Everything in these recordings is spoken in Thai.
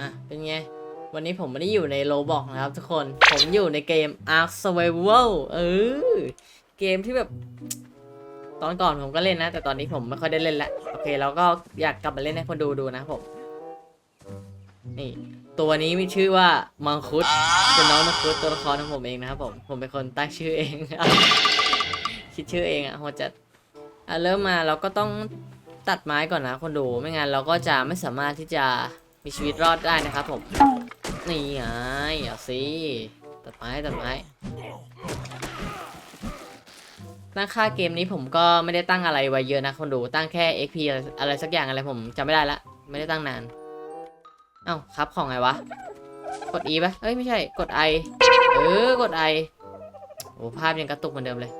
อะ เป็นไง วันนี้ผมไม่ได้อยู่ในโลบอกนะครับทุกคน ผมอยู่ในเกม Ark Survival เออ เกมที่แบบ ตอนก่อนผมก็เล่นนะ แต่ตอนนี้ผมไม่ค่อยได้เล่นแล้ว โอเคแล้วก็อยากกลับมาเล่นให้คนดูดูนะผม นี่ ตัวนี้มีชื่อว่ามังคุด เป็นน้องมังคุดตัวละครของผมเองนะครับผม ผมเป็นคนตั้งชื่อเอง คิดชื่อเองอะโหจัดอะเริ่มมาเราก็ต้องตัดไม้ก่อนนะคนดู ไม่งั้นเราก็จะไม่สามารถที่จะ มีชีวิตรอดได้นะครับผม นี่ไงเอาสิตัดไม้ตัดไม้ตั้งค่าเกมนี้ผมก็ไม่ได้ตั้งอะไรไว้เยอะนะคนดูตั้งแค่ XP อะไรอะไรสักอย่างอะไรผมจำไม่ได้ละไม่ได้ตั้งนาน เอ้าครับของไงวะ กด E ปะเอ้ยไม่ใช่กด I เออกด I โอ้ภาพยังกระตุกเหมือนเดิมเลย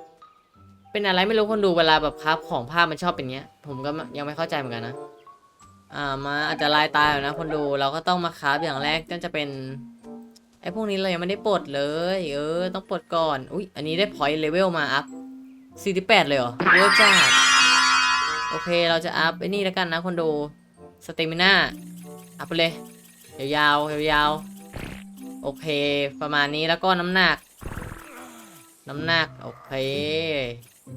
เป็นอะไรไม่รู้คนดูเวลาแบบครับของภาพมันชอบเป็นเงี้ย ผมก็ยังไม่เข้าใจเหมือนกันนะ อ่ามาอาจจะลายตายนะคนดูเราก็ต้องมาคราฟอย่างแรกก็จะเป็นไอ้พวกนี้เรายังไม่ได้ปลดเลย เออ ต้องปลดก่อนอุ้ยอันนี้ได้พอยต์เลเวลมาอัพ48 เลยเหรอเยอะจัดโอเคเราจะอัพไอ้นี่แล้วกันนะคนดูสเตมิน่าอัพไปเลยยาวๆยาวๆโอเค ประมาณนี้แล้วก็น้ำหนัก น้ำหนัก โอเค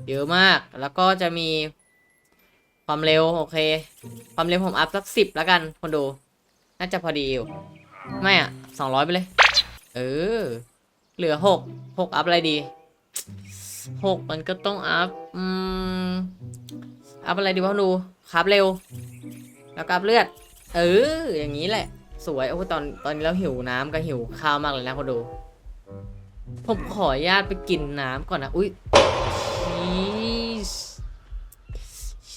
เยอะมากแล้วก็จะมี ความเร็วโอเค ความเร็วผมอัพสักสิบแล้วกันคนดู น่าจะพอดีอยู่ ไม่อะสองร้อยไปเลย เออ เหลือหกหกอัพอะไรดีหกมันก็ต้องอัพอืมอัพอะไรดีวะคนดูครับเร็ว แล้วก็อัพเลือด เออ อย่างนี้แหละ สวยโอ้ตอนตอนนี้เราหิวน้ำกับหิวข้าวมากเลยนะคนดู ผมขออนุญาตไปกินน้ำก่อนนะ อุ้ย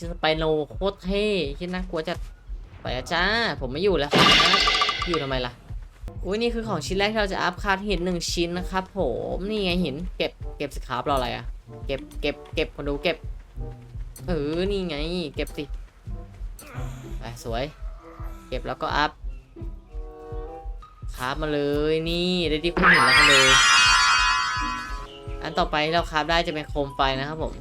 ชีสไปโนโคตรเท่คิดน่ากลัวจะไปจ้า ผมไม่อยู่แล้วครับอยู่ทำไมล่ะอุ้ยนี่คือของชิ้นแรกที่เราจะอัพคาดหินหนึ่งชิ้นนะครับผมนี่ไงหินเก็บเก็บสครับรออะไรอะเก็บเก็บเก็บคนดูเก็บเออนี่ไง เก็บสิไปสวย เก็บแล้วก็อัพคราฟมาเลยนี่ได้ที่คุณเห็นแล้วกันเลย อันต่อไปที่เราคราฟได้จะเป็นโคมไฟนะครับผม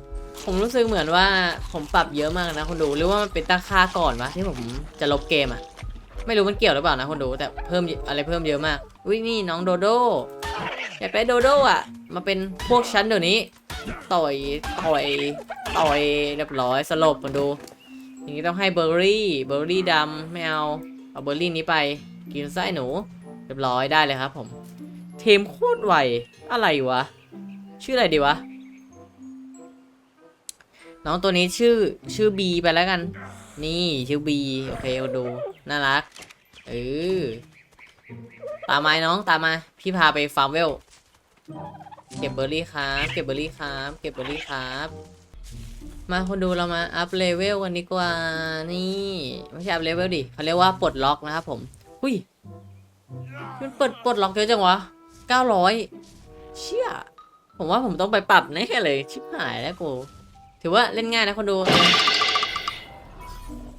ผมรู้สึกเหมือนว่าผมปรับเยอะมากนะคนดูหรือว่ามันเป็นตั้งค่าก่อนวะที่ผมจะลบเกมอะไม่รู้มันเกี่ยวหรือเปล่านะคนดูแต่เพิ่มอะไรเพิ่มเยอะมากอุ้ยนี่น้องโดโดอยากได้โดโดอะมาเป็นพวกชั้นเดี๋ยวนี้ ต่อยต่อยต่อยเรียบร้อยสลบคนดู อย่างนี้ต้องให้เบอร์รี่เบอร์รี่ดำไม่เอาเอาเบอร์รี่นี้ไปกินไส้หนู เรียบร้อยได้เลยครับผม เทมโคตรไวอะไรวะ ชื่ออะไรดีวะ น้องตัวนี้ชื่อชื่อบีไปแล้วกัน นี่ชื่อบีโอเคเอาดูน่ารักเออตามมาน้องตามมา พี่พาไปฟาร์มเวล เก็บเบอร์รี่ครับเก็บเบอร์รี่ครับเก็บเบอร์รี่ครับมาคนดูเรามาอัพเลเวลกันดีกว่า นี่ไม่ใช่อัพเลเวลดิเขาเรียกว่าปลดล็อกนะครับผมหุ้ยมันเปิดปลดล็อกเยอะจังวะ900 เชี่ยผมว่าผมต้องไปปรับแน่เลย ชิบหายแล้วกู ถือว่าเล่นง่ายนะคนดู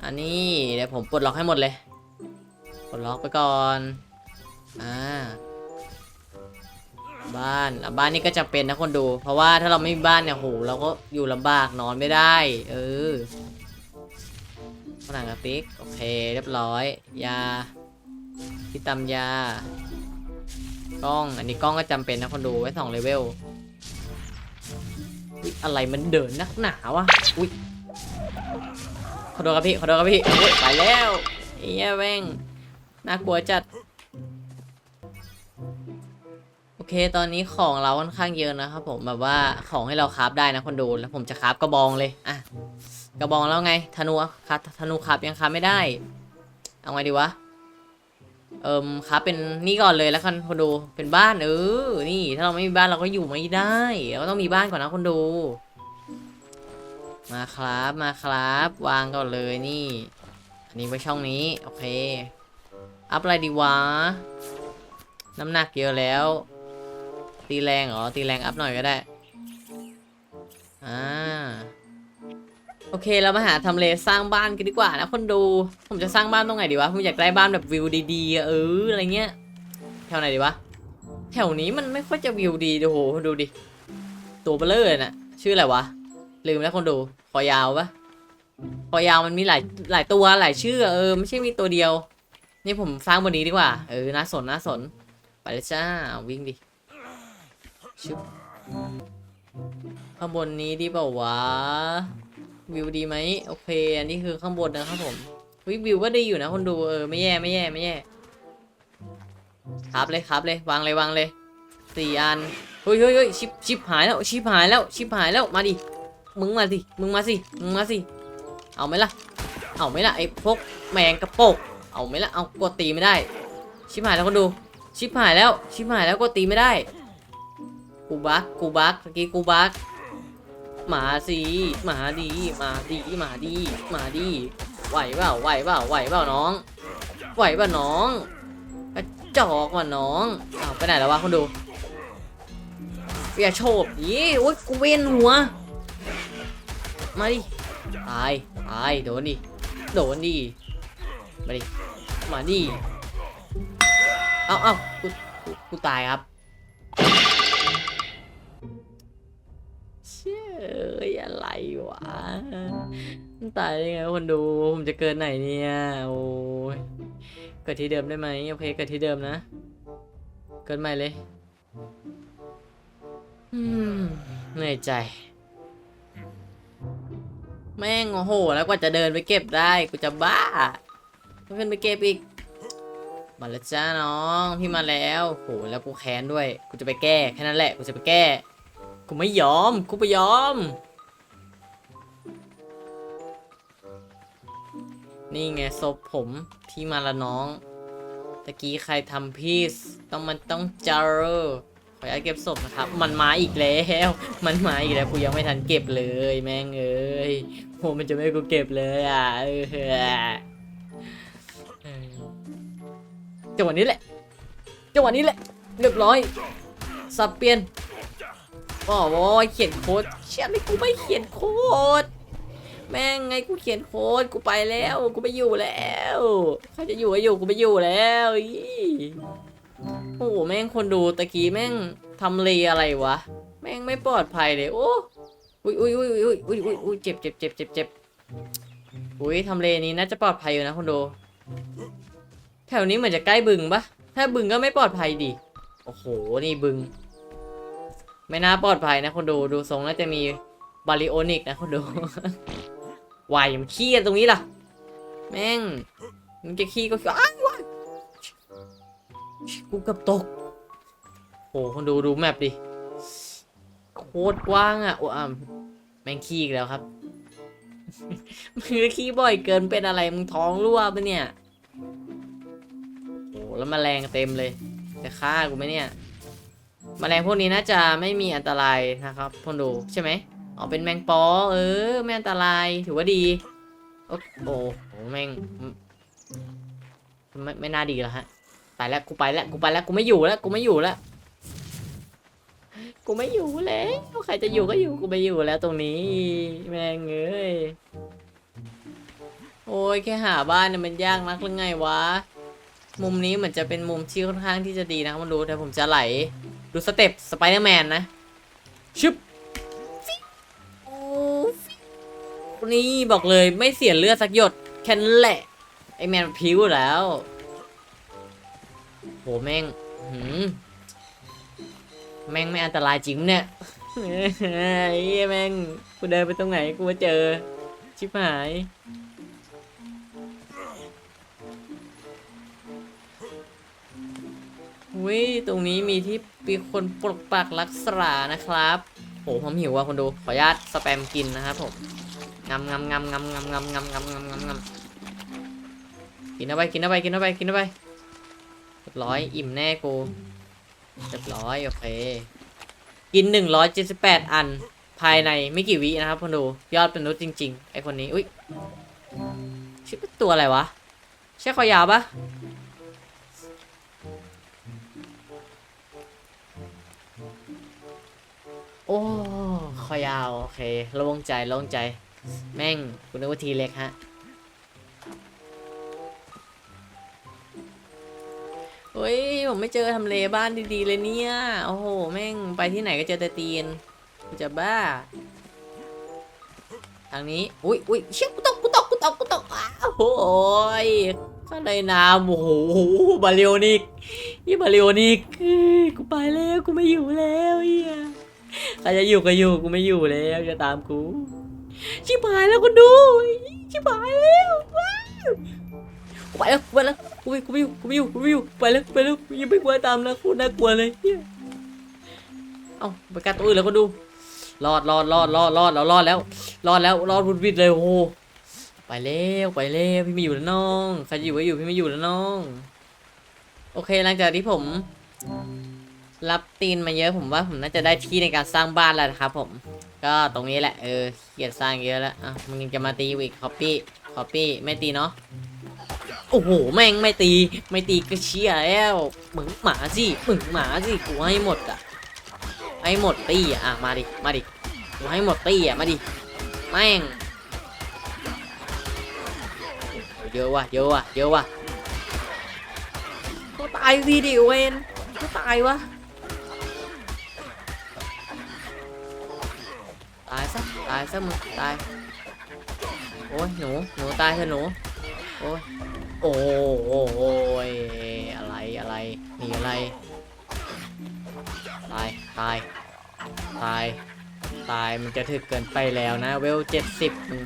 อันนี้เดี๋ยวผมปลดล็อกให้หมดเลย ปลดล็อกไปก่อน อ่า บ้านบ้านนี่ก็จะเป็นนะคนดู เพราะว่าถ้าเราไม่มีบ้านเนี่ยโหเราก็อยู่ลำบากนอนไม่ได้ เออผนังกระติกโอเคเรียบร้อย ยาที่ตำยากล้อง อันนี้กล้องก็จำเป็นนะคนดูไว้สองเลเวล อุ๊ยอะไรมันเดินนักหนาวะอุ้ยขอโทษครับพี่ขอโทษครับพี่โอ้ยไปแล้วไอ้เหี้ยแม่งน่ากลัวจัด โอเคตอนนี้ของเราค่อนข้างเยอะนะครับผมแบบว่าของให้เราคราฟได้นะคนดูแล้วผมจะคราฟกระบองเลยอะกระบองแล้วไงธนูคราฟธนูคราฟยังคราฟไม่ได้ เอาไงดีวะ เอิมครับเป็นนี่ก่อนเลยแล้วกันคนดูเป็นบ้านเออนี่ถ้าเราไม่มีบ้านเราก็อยู่ไม่ได้เราก็ต้องมีบ้านก่อนนะคนดู มาครับมาครับ วางก่อนเลยนี่ อันนี้ไว้ช่องนี้โอเคอัพอะไรดีวะน้ำหนักเยอะแล้ว ตีแรงเหรอตีแรงอัพหน่อยก็ได้อ่า โอเคเรามาหาทำเลสร้างบ้านกันดีกว่านะคนดู ผมจะสร้างบ้านตรงไหนดีวะ ผมอยากได้บ้านแบบวิวดีๆ เอออะไรเงี้ย แถวไหนดีวะ แถวนี้มันไม่ค่อยจะวิวดีดูโหดูดิ ตัวเบลเลอร์น่ะ ชื่ออะไรวะ ลืมแล้วคนดู คอยาวปะคอยาวมันมีหลายหลายตัวหลายชื่อเออไม่ใช่มีตัวเดียว นี่ผมสร้างบนนี้ดีกว่า เออน่าสนน่าสน ไปเลยจ้าวิ่งดิชุบข้างบนนี้ดีเปล่าวะ วิวดีไหมโอเค อันนี้คือข้างบนนะครับผมวิวิวก็ดีอยู่นะคนดูเออไม่แย่ไม่แย่ไม่แย่ครับเลยครับเลยวางเลยวางเลยสี่อันเฮ้ยเฮ้ยเฮ้ยชิปชิปหายแล้วชิปหายแล้วชิปหายแล้วมาดิมึงมาสิมึงมาสิมึงมาสิเอาไหมล่ะ เอาไหมล่ะไอ้พวกแมงกระโปกเอาไหมล่ะเอากดตีไม่ได้ ชิบหายแล้วคนดู ชิบหายแล้วชิบหายแล้วกดตีไม่ได้กูบักกูบักเมื่อกี้กูบัก หมาสิหมาดีหมาดีหมาดีหมาดีไหวเปล่าไหวเปล่าไหวเปล่าน้อง ไหวเปล่าน้องกระจอกว่ะน้องอ้าวไปไหนแล้ววะคนดูอย่าโฉบดิโอ๊ยกูเวยนหัว มาดิตายตายโดนดิโดนดิมาดิมาดิเอาเอากูกูตายครับ อะไรวะตายได้ไงคนดูผมจะเกินไหนเนี่ยโอ้ยเกิดที่เดิมได้ไหมโอเคเกิดที่เดิมนะ เกิดใหม่เลยอืมเหนื่อยใจ แม่งโอ้โห แล้วกว่าจะเดินไปเก็บได้กูจะบ้าต้องขึ้นไปเก็บอีกมาแล้วจ้าน้องพี่มาแล้วโหแล้วกูแค้นด้วย กูจะไปแก้แค่นั้นแหละกูจะไปแก้ กูไม่ยอม กูไม่ยอม นี่ไงศพผมพี่มาละน้อง ตะกี้ใครทำพี่ต้องมันต้องเจอขออนุญาตเก็บศพนะครับ มันมาอีกแล้ว มันมาอีกแล้วกูยังไม่ทันเก็บเลย แม่งเอ้ยโหมันจะไม่กูเก็บเลยอะเออจังหวะนี้แหละจังหวะนี้แหละเรียบร้อยสับเปลี่ยนอ๋อโว้ยเขียนโค้ดเชื่อไหมกูไม่เขียนโค้ด แม่งไงกูเขียนโค้ดกูไปแล้ว กูไปอยู่แล้วใครจะอยู่ก็อยู่กูไปอยู่แล้วอีโอ้โหแม่งคนดูตะกี้แม่งทำเลอะไรวะ แม่งไม่ปลอดภัยเลยโอ้อุ้ยอุ้ยอุ้ยอุ้ยอุ้ยอุ้ยอุ้ยเจ็บเจ็บเจ็บเจ็บเจ็บอุ้ยทำเลนี้น่าจะปลอดภัยอยู่นะคนดู แถวนี้เหมือนจะใกล้บึงปะถ้าบึงก็ไม่ปลอดภัยดิโอ้โหนี่บึง ไม่น่าปลอดภัยนะคนดูดูทรงน่าจะมีบาริโอนิกนะคนดู วายมันขี้กันตรงนี้ล่ะ แม่ง มันจะขี้ก็ขี้อ้าวกูเกับตกโหคนดูดูแมปดิ โคตรกว้างอะ โอ้อะแม่งขี้อีกแล้วครับมึงขี้บ่อยเกินเป็นอะไรมึงท้องรั่วปะเนี่ย โอ้แล้วแมลงเต็มเลย จะฆ่ากูไหมเนี่ยแมลงพวกนี้น่าจะไม่มีอันตรายนะครับคนดูใช่ไหม อ๋อเป็นแมงปอ เออไม่อันตรายถือว่าดีโอ้โหแมงไม่ไม่น่าดีแล้วฮะไปแล้วกูไปแล้วกูไปแล้วกูไม่อยู่แล้วกูไม่อยู่แล้วกูไม่อยู่แล้วใครจะอยู่ก็อยู่กูไม่อยู่แล้วตรงนี้ แมงเอ้ยโอ้ยแค่หาบ้านเนี่ยมันยากนักหรือไงวะ มุมนี้เหมือนจะเป็นมุมที่ค่อนข้างที่จะดีนะครับมันดูแต่ผมจะไหลดูสเต็ปสไปเดอร์แมนนะชึบ นี่บอกเลยไม่เสียเลือดสักหยดแค่นั้นแหละ ไอแมนพิ้วแล้วโหแม่งหืมแม่งไม่อันตรายจริงเนี่ยไอ้แม่งกูเดินไปตรงไหนกูมาเจอ ชิบหาย วิตรงนี้มีที่มีคนปกปักรักษานะครับ โหผมหิวว่ะคนดู ขออนุญาตสแปมกินนะครับผม งำงำงำงำงำงำงำงำงำงำงำกินเอาไปกินเอาไปกินเอาไปกินเอาไปเรียบร้อยอิ่มแน่กูเรียบร้อยโอเคกินหนึ่งร้อยเจ็ดสิบแปดอันภายในไม่กี่วินะครับคนดูยอดเป็นนุษย์จริง ๆ ไอคนนี้อุ้ยชื่อเป็นตัวอะไรวะใช่คอยาวปะโอ้คอยาว โอเคโล่งใจโล่งใจ แม่งคุณนึกว่าทีเล็กฮะ เฮ้ย ผมไม่เจอทำเลบ้านดีๆเลยเนี่ย โอ้โห แม่งไปที่ไหนก็เจอแต่ตีนกูจะบ้า ทางนี้ อุ้ยอุ้ยเชี่ยกูตกกูตกกูตกกูตกอ้าวโอ้ยขก็ในน้ำโอ้โหบาเลโอนิกยี่บาเลโอนิกกูไปแล้วกูไม่อยู่แล้วเฮียใครจะอยู่ก็อยู่กูไม่อยู่แล้วจะตามกู ชิบหายแล้วคนดู ชิบหายแล้วว้าวกูไปแล้วกูไปแล้วกูไม่กูไม่อยู่กูไม่อยู่กูไม่อยู่ไปแล้วไปแล้วยังไม่กลัวตามนะคตรน่ากลัวเลยเอ้าไปกัดตัวอื่นแล้วก็ดูรอดรอดรอดรอดรอดเรารอดแล้ว รอดแล้วรอดบุดวิดเลยโอ้โหไปแล้วไปแล้วพี่ไม่อยู่แล้วน้องใครอยู่ก็อยู่พี่ไม่อยู่แล้วน้อง โอเคหลังจากที่ผม รับตีนมาเยอะผมว่าผมน่าจะได้ที่ในการสร้างบ้านแล้วนะครับผม ก็ตรงนี้แหละ เออเกียดสร้างเยอะแล้วอะมึงยังจะมาตีอีกคอปปี้คอปปี้ไม่ตีเนาะโอ้โหแม่งไม่ตีไม่ตีก็เชี่ยแล้วมึงหมาสิมึงหมาสิกูให้หมดอะให้หมดตีอะมาดิมาดิกูให้หมดตีอะมาดิแม่งเยอะว่ะเยอะว่ะเยอะว่ะก็ตายสิดิเวนก็ตายวะ ตายซะตายซะมึงตายโอ้ยหนูหนูตายเถอะหนูโอ้ยโอ้โอ้โอ้ยอะไรอะไรมีอะไรตายตายตายตายมันจะถึกเกินไปแล้วนะเวลเจ็ดสิบมึง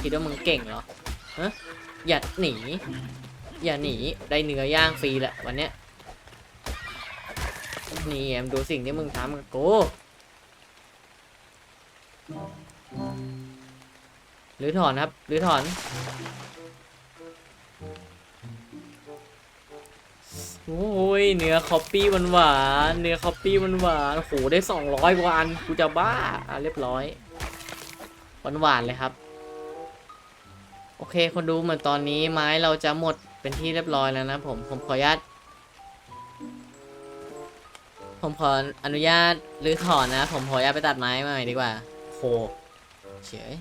คิดว่ามึงเก่งเหรอฮะอย่าหนีอย่าหนีได้เนื้อย่างฟรีแหละวันเนี้ยนี่แอมดูสิ่งที่มึงทำกับกู หรือถอนครับหรือถอน โอ้ยเนื้อคอปปี้มันหวานเนื้อคอปปี้มันหวานโอ้โหได้สองร้อยกว่าอันกูจะบ้าอะเรียบร้อยหวานหวานๆเลยครับ โอเคคนดูเหมือนตอนนี้ไม้เราจะหมดเป็นที่เรียบร้อยแล้วนะผมผมขออนุญาตผมขออนุญาตหรือถอนนะ ผมขออนุญาตไปตัดไม้ใหม่ดีกว่า โหเฉย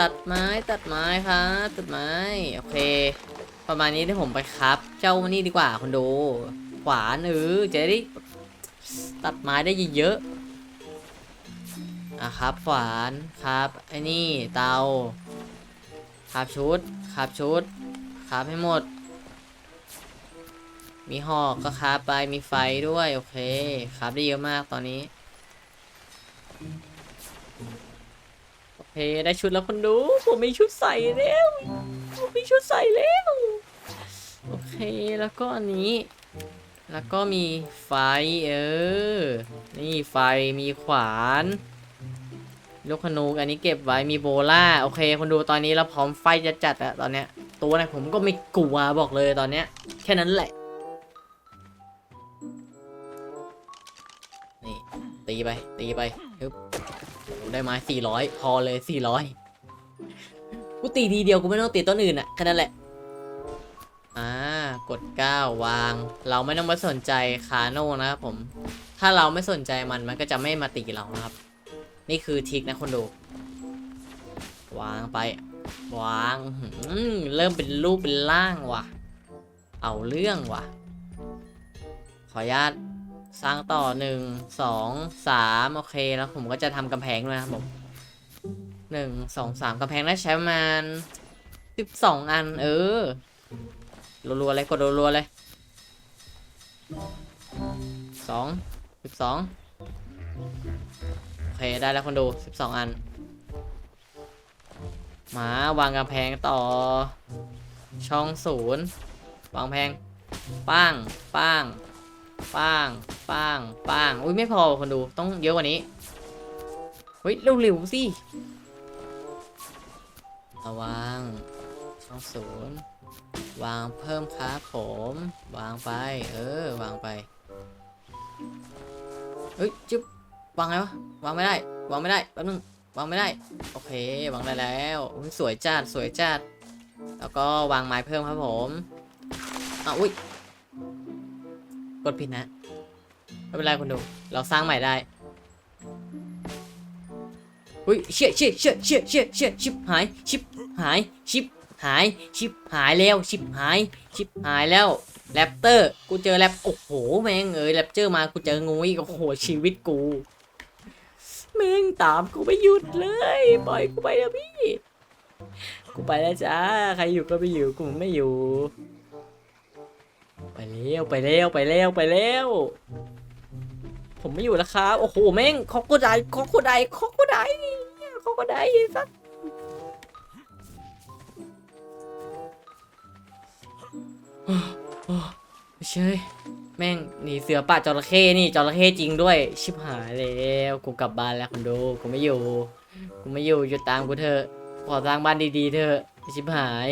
ตัดไม้ตัดไม้ครับตัดไม้ โอเค ประมาณนี้ที่ผมไปครับ เจ้านี่ดีกว่าคนดูขวานเออจะได้ตัดไม้ได้เยอะๆอะครับขวานครับไอ้นี่เตาครับชุดครับชุดครับให้หมด มีหอกก็ครับไปมีไฟด้วย โอเคครับได้เยอะมากตอนนี้ โอเคได้ชุดแล้วคนดู ผมมีชุดใส่แล้วผมมีชุดใส่แล้ว โอเคแล้วก็อันนี้ แล้วก็มีไฟเออ นี่ไฟมีขวานลูกขนูอันนี้เก็บไว้มีโบล่าโอเค คนดูตอนนี้เราพร้อมไฟจะจัดอะตอนเนี้ยตัวไหนผมก็ไม่กลัวบอกเลยตอนเนี้ย แค่นั้นแหละ ตีไป ตีไปฮึบโอ้ได้สี่ร้อยพอเลยสี่ร้อยกูตีทีเดียวกูไม่ต้องตีต้นอื่นอะแค่นั้นแหละ อ่ากด9วาง เราไม่ต้องมาสนใจคาโน่นะครับผม ถ้าเราไม่สนใจมันมันก็จะไม่มาตีเรานะครับ นี่คือทิกนะคนดูวางไป วางเริ่มเป็นรูปเป็นร่างว่ะ เอาเรื่องว่ะ ขออนุญาต สร้างต่อหนึ่งสองสามโอเคแล้วผมก็จะทำกำแพงด้วยนะครับผมหนึ่งสองสามกำแพงน่าใช้ประมาณสิบสองอัน เออรัวๆเลยกดรัวๆเลยสองสิบสองโอเคได้แล้วคนดูสิบสองอัน มาวางกำแพงต่อ ช่องศูนย์วางแพงป้างป้าง ป้างป้างป้างอุ้ยไม่พอคนดูต้องเยอะกว่านี้เฮ้ยเร็วๆสิเอาวางช่องศูนย์วางเพิ่มครับผม วางไป เออ วางไปเฮ้ยจิ๊บวางไงวะวางไม่ได้วางไม่ได้แป๊บนึงวางไม่ได้ โอเควางได้แล้วสวยจัดสวยจัดแล้วก็วางไม้เพิ่มครับผมอ้าวอุ้ย กดผิดนะ ไม่เป็นไรคุณดู เราสร้างใหม่ได้อุ้ยเชี่ยเชี่ยเชี่ยเชี่ยเชี่ยเชี่ยชิบหายชิบหายชิบหายชิบหายแล้วชิบหายชิบหายแล้วแรปเตอร์กูเจอแรปโอ้โหแม่งเอ้ยแรปเจอร์มากูเจองูอีกโอ้โหชีวิตกูแม่งตามกูไม่หยุดเลยปล่อยกูไปเถอะพี่ กูไปแล้วจ้าใครอยู่ก็ไปอยู่กูไม่อยู่ ไปแล้วไปแล้วไปแล้วไปแล้วผมไม่อยู่แล้วครับ โอ้โหแม่งคอกโคไดคอกโคไดคอกโคไดคอกโคไดสัสไม่ใช่แม่งหนีเสือป่าจระเข้นี่จระเข้จริงด้วย ชิบหายแล้วกูกลับบ้านแล้วคุณดูกูไม่อยู่กูไม่อยู่อยู่ตามกูเถอะขอสร้างบ้านดีๆเถอะชิบหาย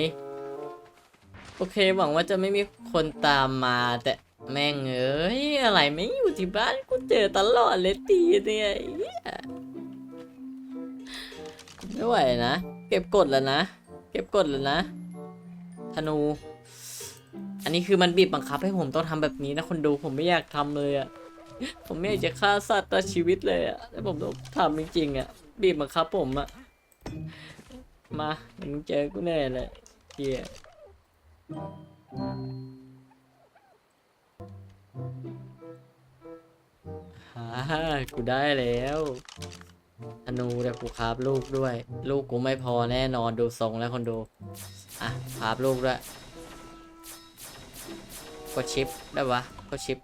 โอเคหวังว่าจะไม่มี คนตามมาแต่แม่งเอ้ยอะไรไม่อยู่ที่บ้านกูเจอตลอดเลยตีเนี่ยไม่ไหวนะ เก็บกดแล้วนะ เก็บกดแล้วนะ ธนู อันนี้คือมันบีบบังคับให้ผมต้องทำแบบนี้นะคนดูผมไม่อยากทำเลยอะผมไม่อยากจะฆ่าสัตว์ตัดชีวิตเลยอะแต่ผมต้องทำจริงๆอะบีบบังคับผมอะมามึงเจอกูแน่เลยเฮีย กูได้แล้วธนูเดี๋ยวกูคาบลูกด้วย ลูกกูไม่พอแน่นอนดูทรงแล้วคนดู อะคาบลูกด้วยกดชิปได้ปะกดชิป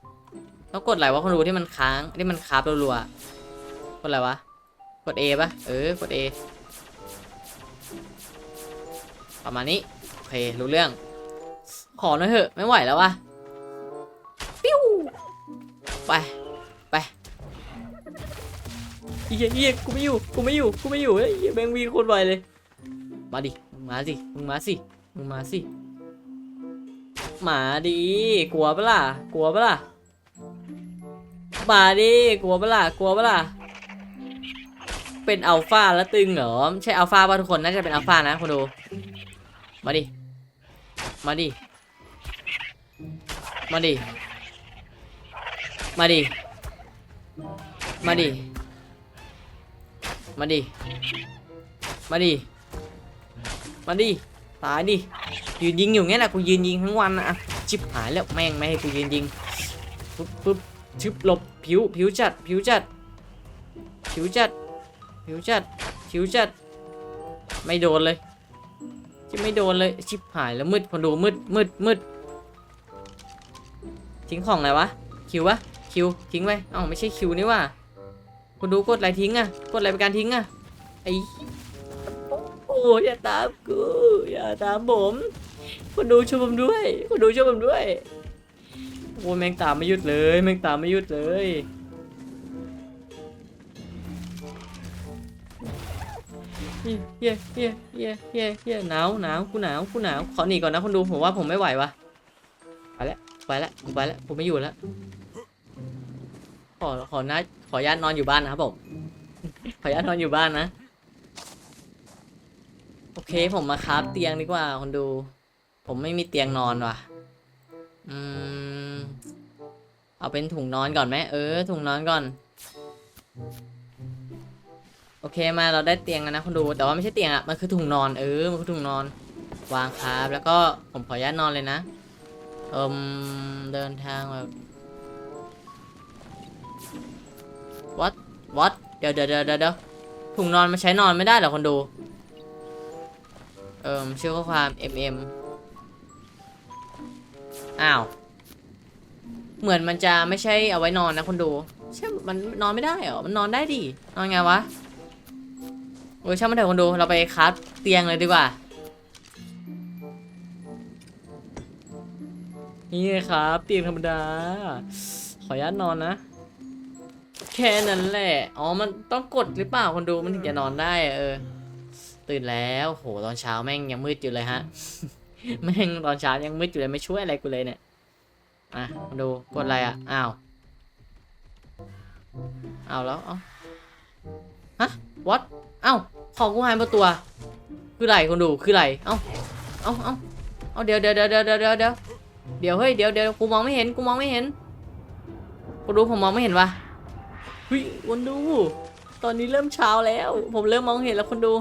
ต้องกดอะไรวะคนดูที่มันค้างที่มันคราบรัวๆกดอะไรวะกด A ปะเออกด A ประมาณนี้โอเครู้เรื่อง ขอหน่อยเถอะไม่ไหวแล้ววะปิ้วไป เฮียเฮียกูไม่อยู่ กูไม่อยู่ กูไม่อยู่เฮ้ยเหี้ยแบงวีโคตรไวเลย มาดิมึงมาสิ มึงมาสิ มึงมาสิ มาดิ กลัวปะล่ะ กลัวปะล่ะ มาดิ กลัวปะล่ะ กลัวปะล่ะ เป็นอัลฟาแล้วตึงเหรอไม่ใช่อัลฟาป่ะทุกคน น่าจะเป็นอัลฟานะคุณดู มาดิ มาดิ มาดิ มาดิ มาดิ มาดิ มาดิ มาดิ ตายดิ ยืนยิงอยู่งั้นแหละกูยืนยิงทั้งวันนะอะชิบหายแล้วแม่งไม่ให้กูยืนยิง ปุ๊บปุ๊บชึบหลบผิวผิวจัดผิวจัดผิวจัดผิวจัดผิวจัด ไม่โดนเลยจะไม่โดนเลยชิบหายแล้วมืดคนดูมืดมืดมืดทิ้งของอะไรวะคิววะคิวทิ้งไว้เอ้าไม่ใช่คิวนี่ว่า คนดูกดอะไรทิ้งอะกดอะไรเป็นการทิ้งอะไอ้โอ้อย่าตามกูอย่าตามผม คนดูช่วยผมด้วย คนดูช่วยผมด้วย โอ้แม่งตามไม่หยุดเลย แม่งตามไม่หยุดเลยเฮียเฮียเฮียเฮียเฮียเฮียหนาวหนาวกูหนาวกูหนาว ขอหนีก่อนนะคนดูผมว่าผมไม่ไหววะไปแล้วไปแล้วผมไปแล้วผมไม่อยู่แล้วขอขอนะข ออนุญาตนอนอยู่บ้านนะครับผม ขออนุญาตนอนอยู่บ้านนะ โอเคผมมาคราฟเตียงดีกว่าคนดู ผมไม่มีเตียงนอนว่ะ อืม เอาเป็นถุงนอนก่อนไหมเออ ถุงนอนก่อน โอเคมาเราได้เตียงแล้วนะคนดู แต่ว่าไม่ใช่เตียงอะมันคือถุงนอน เออ มันคือถุงนอน วางครับ แล้วก็ผมขออนุญาตนอนเลยนะ เอิมเดินทางแบบ วัดวัดเดี๋ยวเดี๋ยวเดี๋ยวเดี๋ยวถุงนอนมันใช้นอนไม่ได้เหรอคนดู เอ่มชื่อข้อความ mm อ้าว เหมือนมันจะไม่ใช่เอาไว้นอนนะคนดูใช่มันนอนไม่ได้เหรอ มันนอนได้ดิ นอนไงวะโอ้ยช่างมันเถอะคนดู เราไปคัดเตียงเลยดีกว่า นี่ครับ เตียงธรรมดา ขออนุญาตนอนนะ แค่นั้นแหละ อ๋อ มันต้องกดหรือเปล่าคนดูมันถึงจะนอนได้เออ ตื่นแล้ว โห ตอนเช้าแม่งยังมืดอยู่เลยฮะ แม่งตอนเช้ายังมืดอยู่เลยไม่ช่วยอะไรกูเลยเนี่ย อะคนดูกดอะไรอะ อ้าว อ้าวแล้วอ๋อฮะ what เอ้า ของกูหายมาตัว คือไรคนดู คือไร เอ้า เอ้า เอ้า เอ้าเดี๋ยวเดี๋ยวเดี๋ยวเดี๋ยวเดี๋ยวเดี๋ยวเดี๋ยวเฮ้ย เดี๋ยวเดี๋ยวกูมองไม่เห็น กูมองไม่เห็น กูดูผมมองไม่เห็นวะ เฮ้ยคนดู ตอนนี้เริ่มเช้าแล้ว ผมเริ่มมองเห็นแล้วคนดู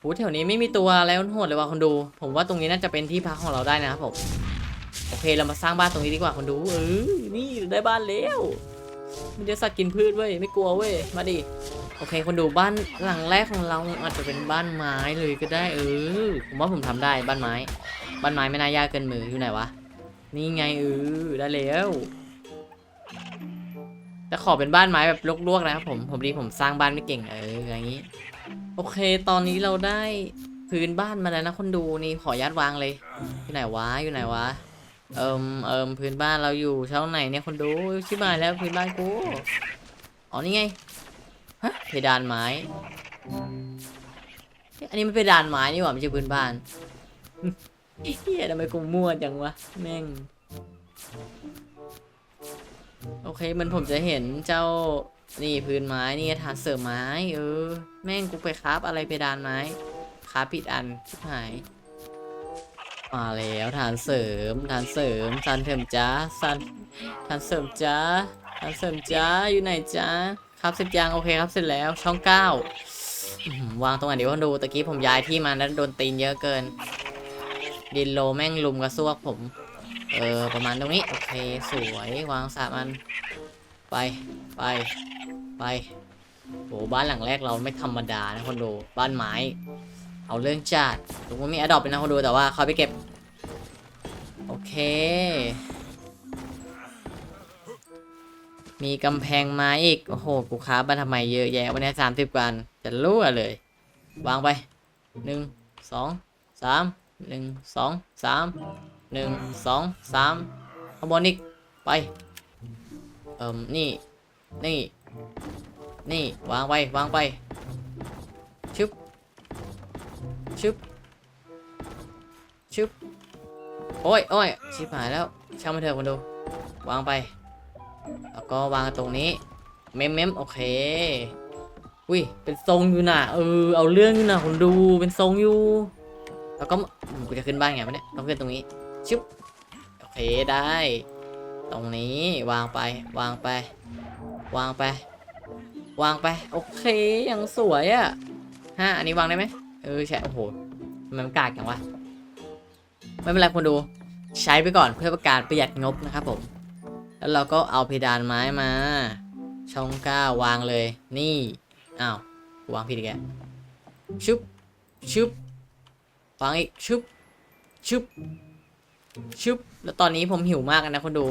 โหแถวนี้ไม่มีตัวอะไรโหดเลยว่ะคนดู ผมว่าตรงนี้น่าจะเป็นที่พักของเราได้นะครับผมโอเคเรามาสร้างบ้านตรงนี้ดีกว่าคนดูเออนี่ได้บ้านแล้วมันจะสัตว์กินพืชเว้ยไม่กลัวเว้ยมาดิโอเค คนดูบ้านหลังแรกของเราอาจจะเป็นบ้านไม้เลยก็ได้ เออ ผมว่าผมทำได้บ้านไม้ บ้านไม้ไม่น่ายากเกินมืออยู่ไหนวะนี่ไงเออได้แล้ว แต่ขอเป็นบ้านไม้แบบลวกๆนะครับผมผมดีผมสร้างบ้านไม่เก่งเอออย่างนี้ โอเค ตอนนี้เราได้พื้นบ้านมาแล้วนะคนดูนี่ขออนุญาตวางเลย อยู่ไหนวะอยู่ไหนวะเอิมเอิมพื้นบ้านเราอยู่ช่องไหนเนี่ยคนดูชิบหายแล้วพื้นบ้านกูอ๋อนี่ไงฮะเพดานไม้เฮ้ยอันนี้มันเพดานไม้นี่หว่าไม่ใช่พื้นบ้านเฮียทำไมกูมั่วจังวะแม่ง โอเคมันผมจะเห็นเจ้านี่พื้นไม้นี่ฐานเสริมไม้ เออ แม่งกูไปคราฟอะไรเพดานไม้คราฟผิดอันชิบหาย มาแล้วฐานเสริมฐานเสริมสันเถิมจ้าสันฐานเสริมจ้าฐานเสริมจ้าอยู่ไหนจ้าครับเสร็จยังโอเคครับเสร็จแล้วช่องเก้าวางตรงไหนเดี๋ยวคนดูตะกี้ผมย้ายที่มาแล้วโดนตีนเยอะเกิน ดินโลแม่งลุมกระซวกผม เออ ประมาณตรงนี้ โอเค สวย วางสามอัน ไป ไป ไป โห บ้านหลังแรกเราไม่ธรรมดานะคนดูบ้านไม้ เอาเรื่องจัดผมว่ามีอดอปเป็นนะคนดูแต่ว่าเขาไปเก็บ โอเค มีกำแพงไม้อีก โอ้โห กูค้าบ้านทำไมเยอะแยะวันนี้สามสิบกัน จะรั่วเลย วางไปหนึ่งสองสามหนึ่งสองสาม หนึ่งสองสามข้างบนอีก ไป เอ่ม นี่ นี่ นี่ วางไป วางไป ชึบ ชึบ ชึบ โอ้ยโอ้ยชิบหายแล้ว ช่างมันเถอะคนดู วางไป แล้วก็วางตรงนี้ เมมเมมโอเค อุ้ย เป็นทรงอยู่น่ะเออ เอาเรื่องอยู่น่ะคนดู เป็นทรงอยู่ แล้วก็อืมกูจะขึ้นบ้านไงวะเนี่ย ต้องขึ้นตรงนี้ ชึบโอเคได้ ตรงนี้วางไปวางไป วางไป วางไป โอเคยังสวยอะ่ะฮะอันนี้วางได้ไหมเออใช่โอ้โหทำไมมันกากอย่างวะไม่เป็นไรคนดูใช้ไปก่อนเพื่อประการประหยัดงบนะครับผม แล้วเราก็เอาเพดานไม้มา ช่องก้าวางเลย นี่อ้าววางผิดอีกแล้วชุบชุบวางอีกชุบชุบ ชุบแล้วตอนนี้ผมหิวมากนะคนดู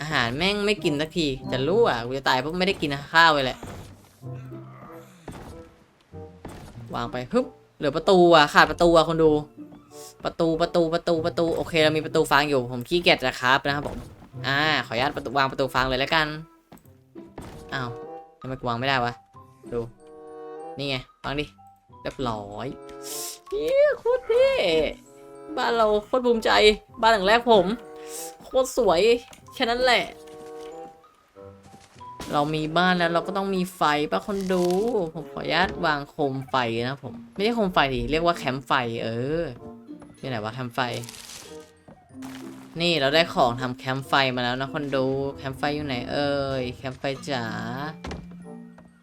อาหารแม่งไม่กินสักที จะรู้อะกูจะตายเพราะไม่ได้กินข้าวเลยแหละ วางไปฮึบเหลือประตูอะขาดประตูอะคนดู ประตูประตูประตูประตูโอเคเรามีประตูฟางอยู่ ผมขี้เกียจจะครับนะครับผมอ่าขออนุญาตประตูวางประตูฟางเลยแล้วกันอ้าวทำไมกวางไม่ได้วะดูนี่ไงวางดิเรียบร้อยเฮียโคตรเท่ บ้านเราโคตรภูมิใจ บ้านหลังแรกผม โคตรสวย แค่นั้นแหละ เรามีบ้านแล้วเราก็ต้องมีไฟป่ะคนดู ผมขออนุญาตวางโคมไฟนะผม ไม่ใช่โคมไฟดิเรียกว่าแคมป์ไฟ เออนี่ไหนวะแคมป์ไฟ นี่เราได้ของทำแคมป์ไฟมาแล้วนะคนดู แคมป์ไฟอยู่ไหนเอ่ย แคมป์ไฟจ๋า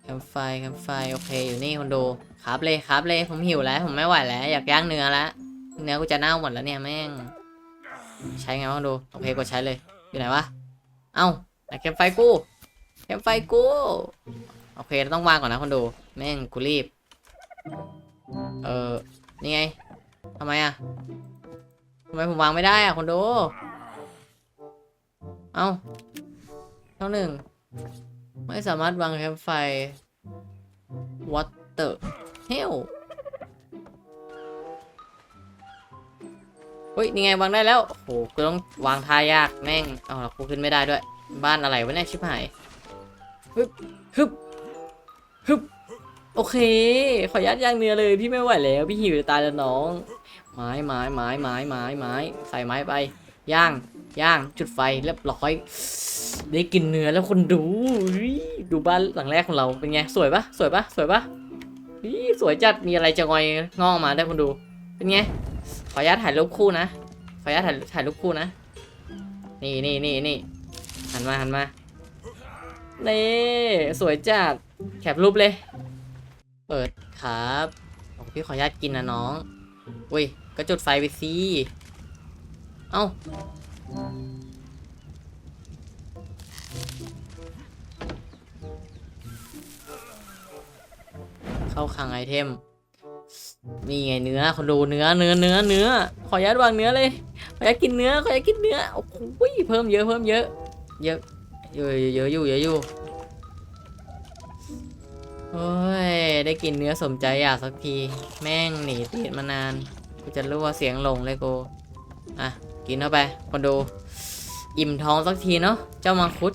แคมป์ไฟ แคมป์ไฟ โอเค อยู่นี่คนดูครับเลยครับเลย ผมหิวแล้ว ผมไม่ไหวแล้ว อยากย่างเนื้อแล้ว เนื้อกูจะเน่าหมดแล้วเนี่ยแม่ง ใช้ไงวะคนดู โอเคกดใช้เลย อยู่ไหนวะ เอ้าไหนแคมไฟกูแคมไฟกู โอเคเราต้องวางก่อนนะคนดู แม่งกูรีบ เออนี่ไงทำไมอะทำไมผมวางไม่ได้อะคนดู เอ้าเท่าหนึ่ง ไม่สามารถวางแคมไฟ What the hell เฮ้ย นี่ไงวางได้แล้ว โอ้โห กูต้องวางท่ายากแม่ง เอาล้วกูขึ้นไม่ได้ด้วย บ้านอะไรวะเนี่ยชิบหาย ฮึบ ฮึบ ฮึบ โอเค ขอยัดย่างเนื้อเลย พี่ไม่ไหวแล้ว พี่หิวจะตายแล้วน้อง ไม้ไม้ไม้ไม้ไม้ไม้ใส่ไม้ไป ย่าง ย่าง จุดไฟเรียบร้อย ได้กินเนื้อแล้วคนดู ดูบ้านหลังแรกของเราเป็นไง สวยปะสวยปะสวยปะสวยจัด มีอะไรจะงอยงอกมาได้คนดู เป็นไง ออนุญาตถ่ายรูปคู่นะ ขออนุญาตถ่ายถ่ายรูปคู่นะ นี่นี่นี่นี่หันมาหันมา นี่สวยจัด แคปรูปเลย เปิดครับโอ้พี่ขออนุญาตกินนะน้องอุ้ย ก็จุดไฟไปสิ เอ้า เข้าคลังไอเทม นี่ไงเนื้อคนดูเนื้อเนื้อเนื้อเนื้อ ขอยัดวางเนื้อเลย ขอยัดกินเนื้อ ขอยัดกินเนื้อ โอ้โหเพิ่มเยอะเพิ่มเยอะ เยอะเยอะเยอะอยู่เยอะอยู่โอ้ย ได้กินเนื้อสมใจอยากสักที แม่งหนีติดมานาน กูจะรู้ว่าเสียงหลงเลยกู อะ กินเข้าไปคนดู อิ่มท้องสักทีเนาะ เจ้ามังคุด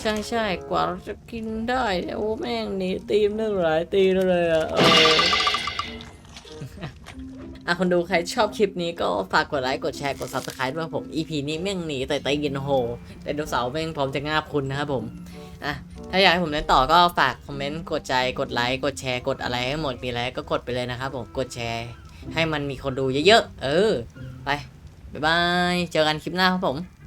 ใช่ใช่กว่าเราจะกินได้โอ้แม่งหนีตีมตั้งหลายตีเลยอะ เอออะคนดูใครชอบคลิปนี้ก็ฝากกดไลค์กดแชร์กด subscribe ด้วยผม EP นี้แม่งหนีแต่ไตกินโฮแต่ดูเสาแม่งพร้อมจะงาบคุณนะครับผมอะถ้าอยากให้ผมเล่นต่อก็ฝากคอมเมนต์กดใจกดไลค์กดแชร์กดอะไรให้หมดมีอะไรก็กดไปเลยนะครับผมกดแชร์ ให้มันมีคนดูเยอะๆเออ ไปบ๊ายบายเจอกันคลิปหน้าครับผม